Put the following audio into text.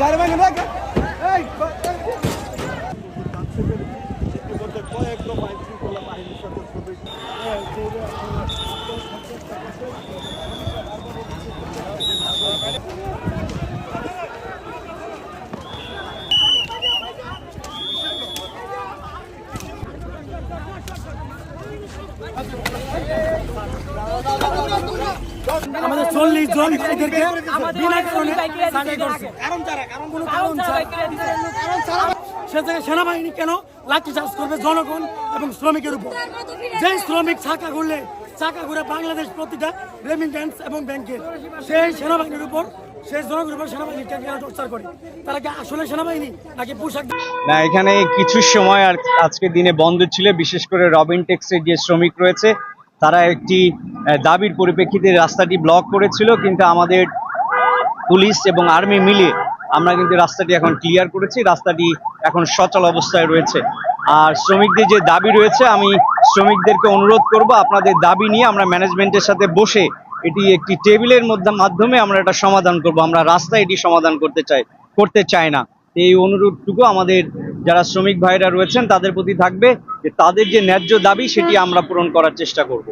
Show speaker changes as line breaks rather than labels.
গাড়ি ভাঙে না কয়েকটা বাইক শৃঙ্খলা বাহিনীর সাথে আমাদের চল্লিশ জন এদেরকে বিনা কারণে করছে। সে জায়গায় সেনাবাহিনী কেন লাঠি চার্জ করবে জনগণ এবং শ্রমিকের উপর যে শ্রমিক ছাকা ঘুরলে চাকা ঘুরে বাংলাদেশ প্রতিটা রেমিটেন্স এবং ব্যাংকের সেই সেনাবাহিনীর উপর, সেই জনগণের উপর সেনাবাহিনী করে। তারা কি আসলে সেনাবাহিনী নাকি পোশাক
না, এখানে কিছু সময় আর আজকে দিনে বন্ধ ছিল, বিশেষ করে রবিন টেক্সের যে শ্রমিক রয়েছে, তারা একটি দাবির পরিপ্রেক্ষিতে রাস্তাটি ব্লক করেছিল, কিন্তু আমাদের পুলিশ এবং আর্মি মিলে আমরা কিন্তু রাস্তাটি এখন ক্লিয়ার করেছি। রাস্তাটি এখন সচল অবস্থায় রয়েছে। আর শ্রমিকদের যে দাবি রয়েছে, আমি শ্রমিকদেরকে অনুরোধ করব, আপনাদের দাবি নিয়ে আমরা ম্যানেজমেন্টের সাথে বসে এটি একটি টেবিলের মধ্যে মাধ্যমে আমরা এটা সমাধান করব। আমরা রাস্তায় এটি সমাধান করতে চাই করতে চাই না। এই অনুরোধটুকু আমাদের যারা শ্রমিক ভাইরা রয়েছেন, তাদের প্রতি থাকবে যে তাদের যে ন্যায্য দাবি, সেটি আমরা পূরণ করার চেষ্টা করব।